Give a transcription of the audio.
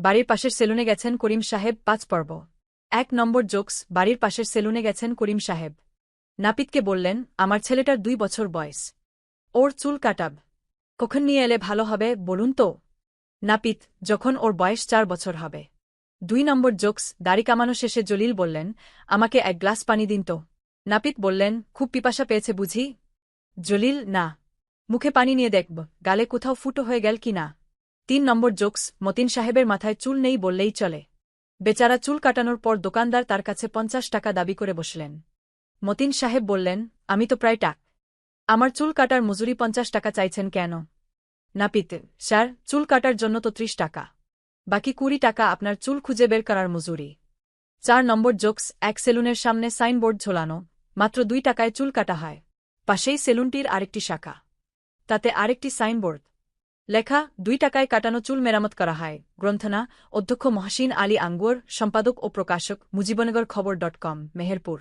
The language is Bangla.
বাড়ির পাশের সেলুনে গেছেন করিম সাহেব, পাঁচ পর্ব। এক নম্বর জোকস, বাড়ির পাশের সেলুনে গেছেন করিম সাহেব। নাপিতকে বললেন, আমার ছেলেটার দুই বছর বয়স। ওর চুল কাটাব। কখন নিয়ে এলে ভালো হবে, বলুন তো? নাপিত, যখন ওর বয়স চার বছর হবে। দুই নম্বর জোকস, দাড়ি কামানো শেষে জলিল বললেন, আমাকে এক গ্লাস পানি দিন তো। নাপিত বললেন, খুব পিপাসা পেয়েছে বুঝি? জলিল, না। মুখে পানি নিয়ে দেখব। গালে কোথাও ফুটো হয়ে গেল কি না? তিন নম্বর জোকস, মতিন সাহেবের মাথায় চুল নেই বললেই চলে। বেচারা চুল কাটানোর পর দোকানদার তার কাছে পঞ্চাশ টাকা দাবি করে বসলেন। মতিন সাহেব বললেন, আমি তো প্রায় টাক। আমার চুল কাটার মজুরি পঞ্চাশ টাকা চাইছেন কেন? নাপিত, স্যার, চুল কাটার জন্য তো ত্রিশ টাকা। বাকি কুড়ি টাকা আপনার চুল খুঁজে বের করার মজুরি। চার নম্বর জোকস, এক সেলুনের সামনে সাইনবোর্ড ঝোলানো, মাত্র দুই টাকায় চুল কাটা হয়। পাশেই সেলুনটির আরেকটি শাখা। তাতে আরেকটি সাইনবোর্ড। লেখা, দুই টাকায় কাটানো চুল মেরামত করা হয়। গ্রন্থনা, অধ্যক্ষ মহাসিন আলী আঙ্গুর, সম্পাদক ও প্রকাশক মুজিবনগর খবর ডট কম, মেহেরপুর।